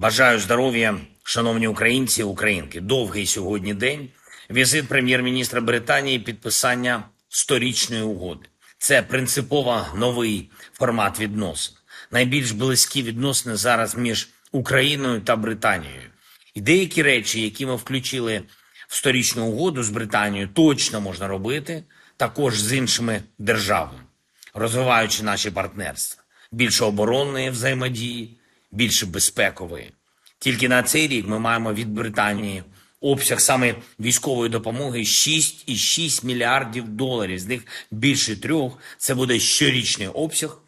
Бажаю здоров'я, шановні українці і українки. Довгий сьогодні день. Візит прем'єр-міністра Британії, підписання сторічної угоди. Це принципово новий формат відносин. Найбільш близькі відносини зараз між Україною та Британією. І деякі речі, які ми включили в сторічну угоду з Британією, точно можна робити також з іншими державами, розвиваючи наші партнерства, більше оборонної взаємодії, більше безпекової. Тільки на цей рік ми маємо від Британії обсяг саме військової допомоги 6,6 мільярдів доларів. З них більше трьох. Це буде щорічний обсяг.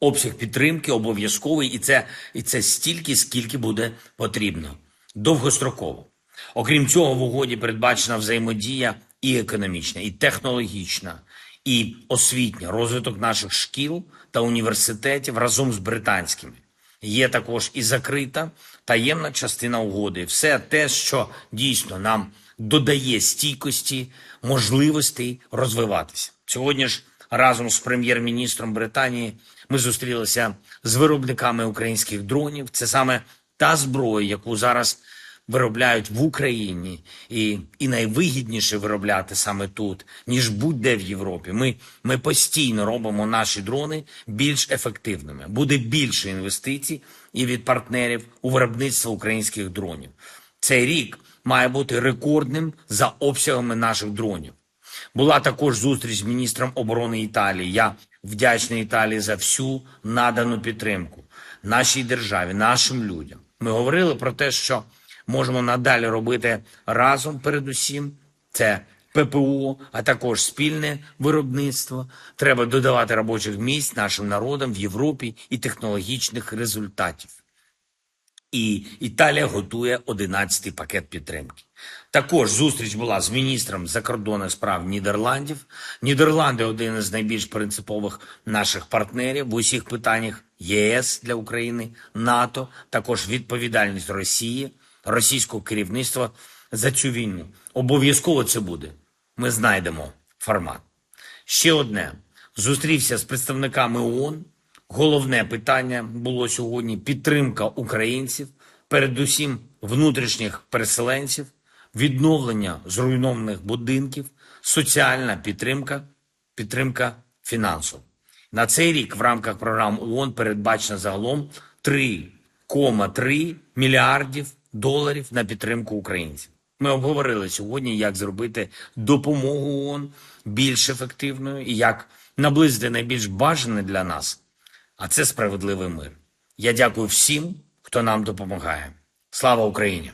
Обсяг підтримки обов'язковий, і це, і це стільки, скільки буде потрібно. Довгостроково. Окрім цього, в угоді передбачена взаємодія і економічна, і технологічна, і освітня, розвиток наших шкіл та університетів разом з британськими. Є також і закрита таємна частина угоди. Все те, що дійсно нам додає стійкості, можливостей розвиватися. Сьогодні ж разом з прем'єр-міністром Британії ми зустрілися з виробниками українських дронів. Це саме та зброя, яку зараз виробляють в Україні, і, і найвигідніше виробляти саме тут, ніж будь-де в Європі. Ми, ми постійно робимо наші дрони більш ефективними. Буде більше інвестицій і від партнерів у виробництво українських дронів. Цей рік має бути рекордним за обсягами наших дронів. Була також зустріч з міністром оборони Італії. Я вдячний Італії за всю надану підтримку нашій державі, нашим людям. Ми говорили про те, що можемо надалі робити разом. Передусім, це ППО, а також спільне виробництво. Треба додавати робочих місць нашим народам в Європі і технологічних результатів. І Італія готує 11-й пакет підтримки. Також зустріч була з міністром закордонних справ Нідерландів. Нідерланди один із найбільш принципових наших партнерів в усіх питаннях ЄС для України, НАТО, також відповідальність Росії, російського керівництва за цю війну. Обов'язково це буде. Ми знайдемо формат. Ще одне зустрівся з представниками ООН. Головне питання було сьогодні підтримка українців, передусім внутрішніх переселенців, відновлення зруйнованих будинків, соціальна підтримка, підтримка фінансова. На цей рік в рамках програм ООН передбачено загалом 3,3 мільярдів доларів на підтримку українців. Ми обговорили сьогодні, як зробити допомогу ООН більш ефективною і як наблизити найбільш бажане для нас, а це справедливий мир. Я дякую всім, хто нам допомагає. Слава Україні!